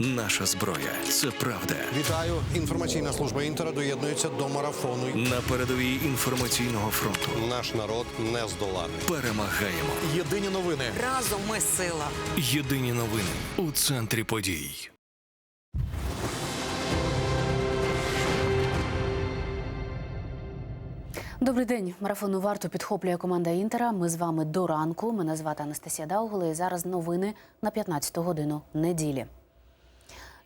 наша зброя. Це правда. Вітаю! Інформаційна служба інтера доєднується до марафону. На передовій інформаційного фронту Наш народ не здолати. перемагаємо. Єдині новини. Разом ми сила. Єдині новини у центрі подій. Добрий день. Марафону варту підхоплює команда Інтера. Ми з вами до ранку. Мене звати Анастасія Даугола і зараз новини на 15 годину неділі.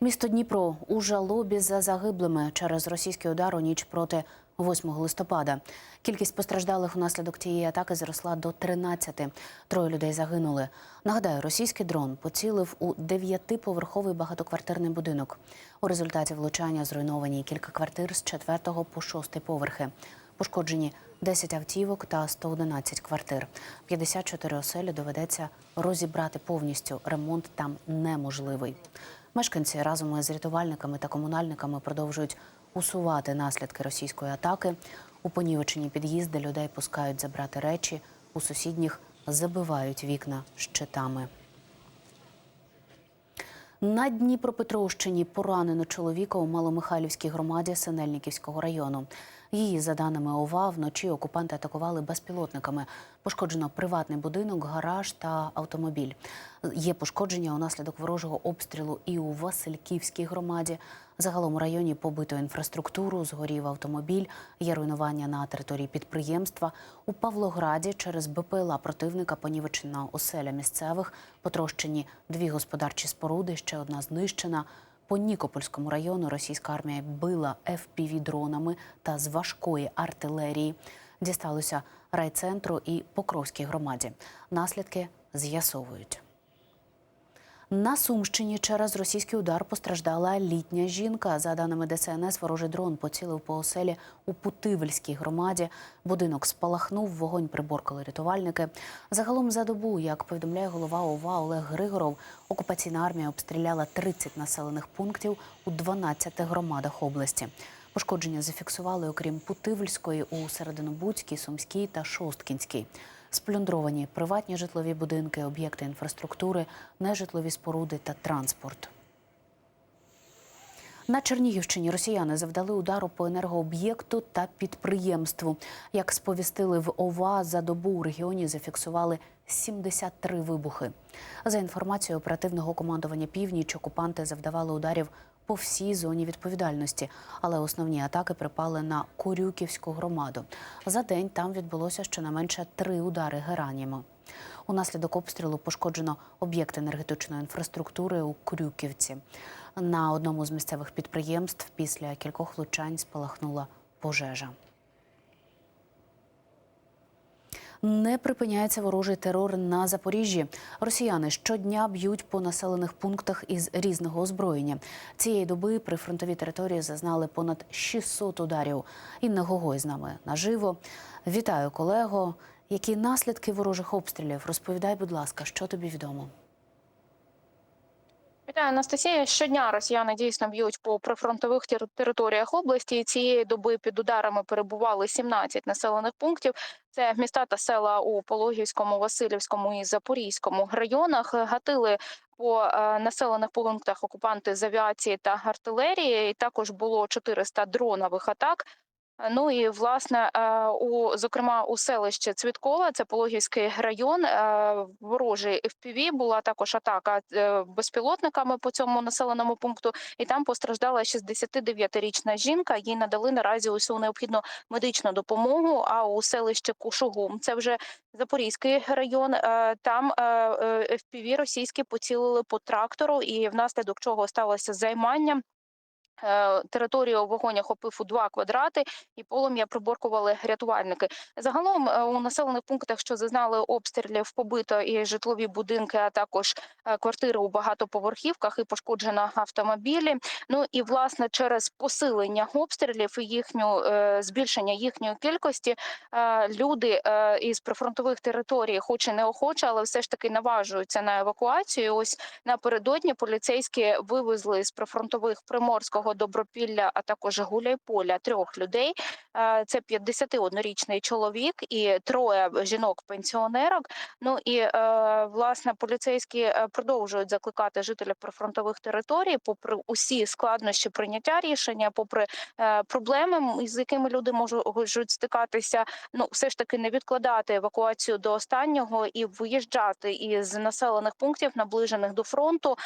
Місто Дніпро у жалобі за загиблими через російський удар у ніч проти 8 листопада. Кількість постраждалих унаслідок тієї атаки зросла до 13. Троє людей загинули. Нагадаю, російський дрон поцілив у дев'ятиповерховий багатоквартирний будинок. У результаті влучання зруйновані кілька квартир з 4 по 6 поверхи. Пошкоджені 10 автівок та 111 квартир. 54 оселі доведеться розібрати повністю. Ремонт там неможливий. Мешканці разом із рятувальниками та комунальниками продовжують усувати наслідки російської атаки. У понівечені під'їзди людей пускають забрати речі, у сусідніх забивають вікна щитами. На Дніпропетровщині поранено чоловіка у Маломихайлівській громаді Синельниківського району. Її, за даними ОВА, вночі окупанти атакували безпілотниками. Пошкоджено приватний будинок, гараж та автомобіль. Є пошкодження унаслідок ворожого обстрілу і у Васильківській громаді. Загалом у районі побито інфраструктуру, згорів автомобіль, є руйнування на території підприємства. У Павлограді через БПЛА противника понівечена оселя місцевих, потрощені дві господарчі споруди, ще одна знищена. По Нікопольському району російська армія била FPV-дронами та з важкої артилерії. Дісталося райцентру і Покровській громаді. Наслідки з'ясовують. На Сумщині через російський удар постраждала літня жінка. За даними ДСНС, ворожий дрон поцілив по оселі у Путивельській громаді. Будинок спалахнув, вогонь приборкали рятувальники. Загалом за добу, як повідомляє голова ОВА Олег Григоров, окупаційна армія обстріляла 30 населених пунктів у 12 громадах області. Пошкодження зафіксували, окрім Путивльської, у Серединобудській, Сумській та Шосткінській. Сплюндровані приватні житлові будинки, об'єкти інфраструктури, нежитлові споруди та транспорт. На Чернігівщині росіяни завдали удару по енергооб'єкту та підприємству. Як сповістили в ОВА, за добу у регіоні зафіксували 73 вибухи. За інформацією оперативного командування північ, окупанти завдавали ударів по всій зоні відповідальності, але основні атаки припали на Корюківську громаду. За день там відбулося щонайменше три удари гераніми. Унаслідок обстрілу пошкоджено об'єкт енергетичної інфраструктури у Крюківці. На одному з місцевих підприємств після кількох влучань спалахнула пожежа. Не припиняється ворожий терор на Запоріжжі. Росіяни щодня б'ють по населених пунктах із різного озброєння. Цієї доби прифронтові території зазнали понад 600 ударів. Інна Гогой з нами наживо. Вітаю, колего. Які наслідки ворожих обстрілів? Розповідай, будь ласка, що тобі відомо? Вітаю, Анастасія. Щодня росіяни дійсно б'ють по прифронтових тер- територіях області. Цієї доби під ударами перебували 17 населених пунктів. Це міста та села у Пологівському, Васильівському і Запорізькому районах. Гатили по е, населених пунктах окупанти з авіації та артилерії. І також було 400 дронових атак. Ну і власне е, у зокрема у селищі Цвіткова, це Пологівський район. е, Ворожий FPV, була також атака е, безпілотниками по цьому населеному пункту, і там постраждала 69-річна жінка. Їй надали наразі усю необхідну медичну допомогу. А у селищі Кушугум, це вже Запорізький район. е, Там е, е, FPV російські поцілили по трактору, і внаслідок чого сталося займання. Е, Територію вогонь охопив у два квадрати, і полум'я приборкували рятувальники. Загалом е, у населених пунктах, що зазнали обстрілів, побито і житлові будинки, а також е, квартири у багатоповерхівках, і пошкоджено автомобілі. Ну і власне через посилення обстрілів і їхню збільшення їхньої кількості люди із прифронтових територій, хоч і неохоче, але все ж таки наважуються на евакуацію. Ось напередодні поліцейські вивезли з прифронтових Приморського Малого Добропілля, а також Гуляйполя трьох людей. Е, Це 51-річний чоловік і троє жінок-пенсіонерок. Ну і е, власне поліцейські е, продовжують закликати жителів прифронтових територій, попри усі складнощі прийняття рішення, попри проблеми, з якими люди можуть стикатися. Ну все ж таки не відкладати евакуацію до останнього і виїжджати із населених пунктів, наближених до фронту,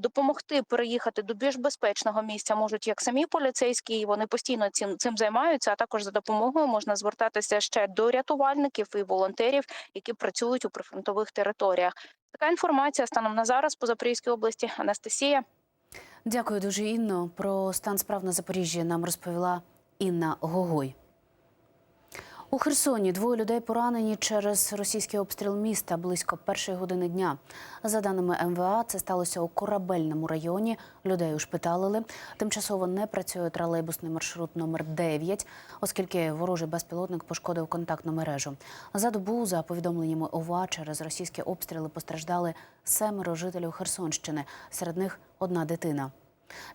допомогти переїхати до більш безпечного місця можуть як самі поліцейські, і вони постійно цим цим займаються. А також за допомогою можна звертатися ще до рятувальників і волонтерів, які працюють у прифронтових територіях. Така інформація станом на зараз по Запорізькій області. Анастасія. Дякую дуже, Інно. Про стан справ на Запоріжжі нам розповіла Інна Гогой. У Херсоні двоє людей поранені через російський обстріл міста близько першої години дня. За даними МВА, це сталося у корабельному районі. Людей ушпиталили. Тимчасово не працює тролейбусний маршрут номер 9, оскільки ворожий безпілотник пошкодив контактну мережу. За добу, за повідомленнями ОВА, через російські обстріли постраждали семеро жителів Херсонщини. Серед них одна дитина.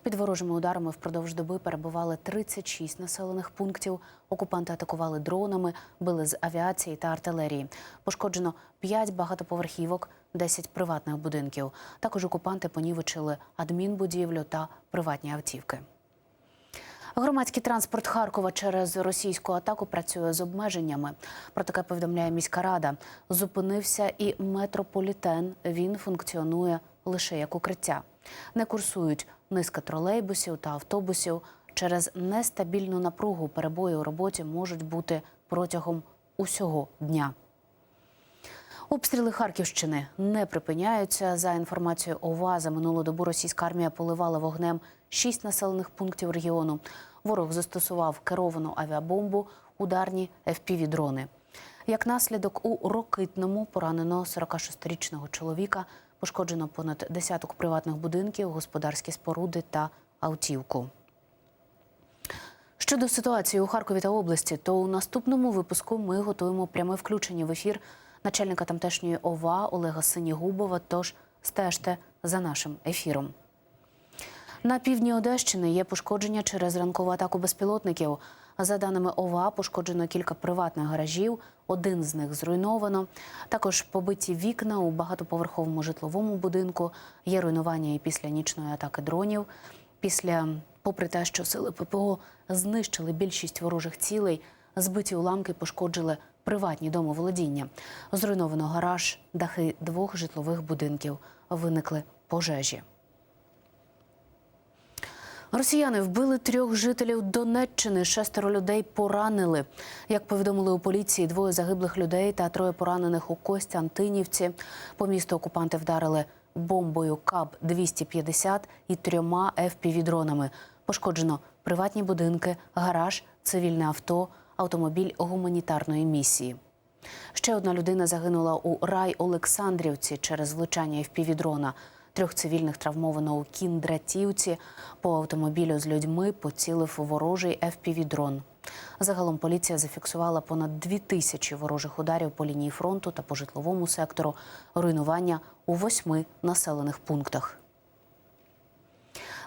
Під ворожими ударами впродовж доби перебували 36 населених пунктів. Окупанти атакували дронами, били з авіації та артилерії. Пошкоджено 5 багатоповерхівок, 10 приватних будинків. Також окупанти понівечили адмінбудівлю та приватні автівки. Громадський транспорт Харкова через російську атаку працює з обмеженнями. Про таке повідомляє міська рада. Зупинився і метрополітен. Він функціонує лише як укриття. Не курсують низка тролейбусів та автобусів. Через нестабільну напругу перебої у роботі можуть бути протягом усього дня. Обстріли Харківщини не припиняються. За інформацією ОВА, за минулу добу російська армія поливала вогнем шість населених пунктів регіону. Ворог застосував керовану авіабомбу, ударні FPV-дрони. Як наслідок, у Рокитному поранено 46-річного чоловіка, пошкоджено понад десяток приватних будинків, господарські споруди та автівку. Щодо ситуації у Харкові та області, то у наступному випуску ми готуємо пряме включення в ефір начальника тамтешньої ОВА Олега Синігубова. Тож стежте за нашим ефіром. На півдні Одещини є пошкодження через ранкову атаку безпілотників. За даними ОВА, пошкоджено кілька приватних гаражів. Один з них зруйновано. Також побиті вікна у багатоповерховому житловому будинку. Є руйнування і після нічної атаки дронів. Після, попри те, що сили ППО знищили більшість ворожих цілей, збиті уламки пошкоджили приватні домоволодіння. Зруйновано гараж, дахи двох житлових будинків. Виникли пожежі. Росіяни вбили трьох жителів Донеччини. Шестеро людей поранили. Як повідомили у поліції, двоє загиблих людей та троє поранених у Костянтинівці. По місту окупанти вдарили бомбою КАБ 250 і трьома FPV-дронами. Пошкоджено приватні будинки, гараж, цивільне авто, автомобіль гуманітарної місії. Ще одна людина загинула у рай Олександрівці через влучання FPV-дрона. Трьох цивільних травмовано у Кіндратівці. По автомобілю з людьми поцілив ворожий FPV-дрон. Загалом поліція зафіксувала понад дві тисячі ворожих ударів по лінії фронту та по житловому сектору, руйнування у восьми населених пунктах.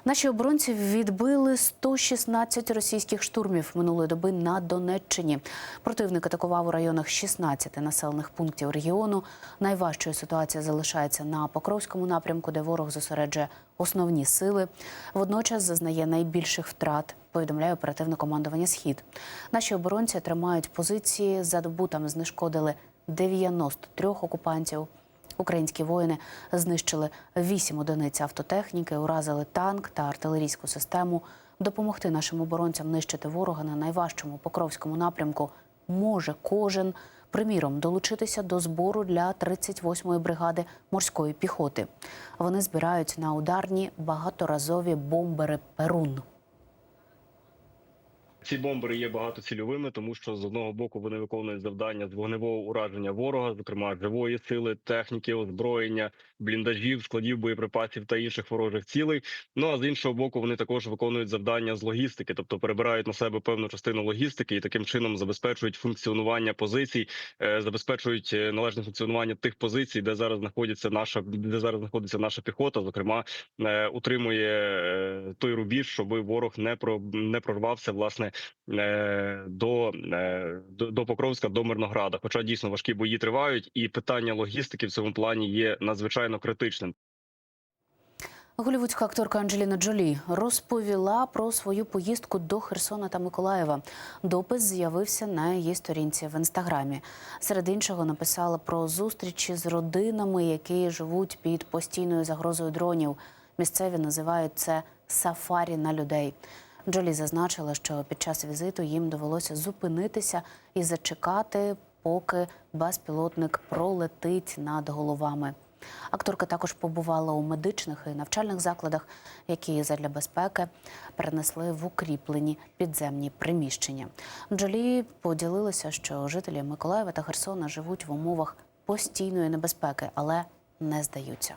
Наші оборонці відбили 116 російських штурмів минулої доби на Донеччині. Противник атакував у районах 16 населених пунктів регіону. Найважчою ситуація залишається на Покровському напрямку, де ворог зосереджує основні сили. Водночас зазнає найбільших втрат. Повідомляє оперативне командування Схід. Наші оборонці тримають позиції. За добу там знешкодили 93 окупантів. Українські воїни знищили вісім одиниць автотехніки, уразили танк та артилерійську систему. Допомогти нашим оборонцям нищити ворога на найважчому покровському напрямку може кожен. Приміром, долучитися до збору для 38-ї бригади морської піхоти. Вони збирають на ударні багаторазові бомбери Перун. Ці бомбери є багатоцільовими, тому що з одного боку вони виконують завдання з вогневого ураження ворога, зокрема живої сили, техніки, озброєння, бліндажів, складів боєприпасів та інших ворожих цілей. Ну а з іншого боку, вони також виконують завдання з логістики, тобто перебирають на себе певну частину логістики і таким чином забезпечують функціонування позицій, е, забезпечують е, належне функціонування тих позицій, де зараз знаходиться наша де зараз знаходиться наша піхота. Зокрема, е, утримує той рубіж, щоб ворог не про не прорвався власне е, до, е, до, до Покровська, до Мирнограда. Хоча дійсно важкі бої тривають, і питання логістики в цьому плані є надзвичайно критичним. Голівудська акторка Анджеліна Джолі розповіла про свою поїздку до Херсона та Миколаєва. Допис з'явився на її сторінці в інстаграмі. Серед іншого написала про зустрічі з родинами, які живуть під постійною загрозою дронів. Місцеві називають це сафарі на людей. Джолі зазначила, що під час візиту їм довелося зупинитися і зачекати, поки безпілотник пролетить над головами. Акторка також побувала у медичних і навчальних закладах, які задля безпеки перенесли в укріплені підземні приміщення. Джолі поділилася, що жителі Миколаєва та Херсона живуть в умовах постійної небезпеки, але не здаються.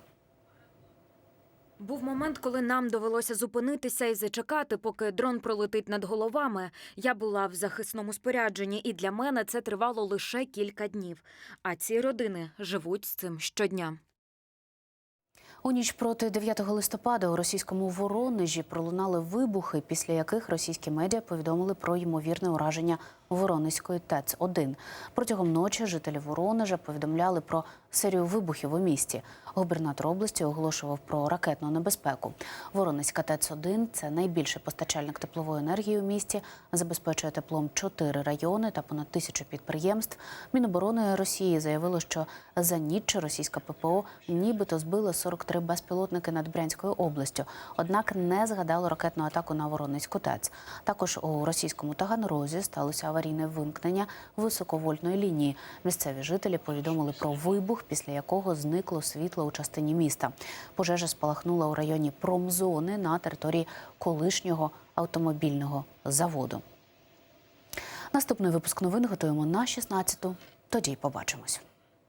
Був момент, коли нам довелося зупинитися і зачекати, поки дрон пролетить над головами. Я була в захисному спорядженні, і для мене це тривало лише кілька днів. А ці родини живуть з цим щодня. У ніч проти 9 листопада у російському Воронежі пролунали вибухи, після яких російські медіа повідомили про ймовірне ураження Воронезької ТЕЦ-1. Протягом ночі жителі Воронежа повідомляли про серію вибухів у місті. Губернатор області оголошував про ракетну небезпеку. Воронезька ТЕЦ-1 – це найбільший постачальник теплової енергії у місті, забезпечує теплом чотири райони та понад тисячу підприємств. Міноборони Росії заявило, що за ніч російська ППО нібито збила 43 безпілотники над Брянською областю, однак не згадало ракетну атаку на Воронезьку ТЕЦ. Також у російському Таганрозі сталося аварійне вимкнення високовольтної лінії. Місцеві жителі повідомили про вибух, після якого зникло світло у частині міста. Пожежа спалахнула у районі промзони на території колишнього автомобільного заводу. Наступний випуск новин готуємо на 16-ту. Тоді побачимось.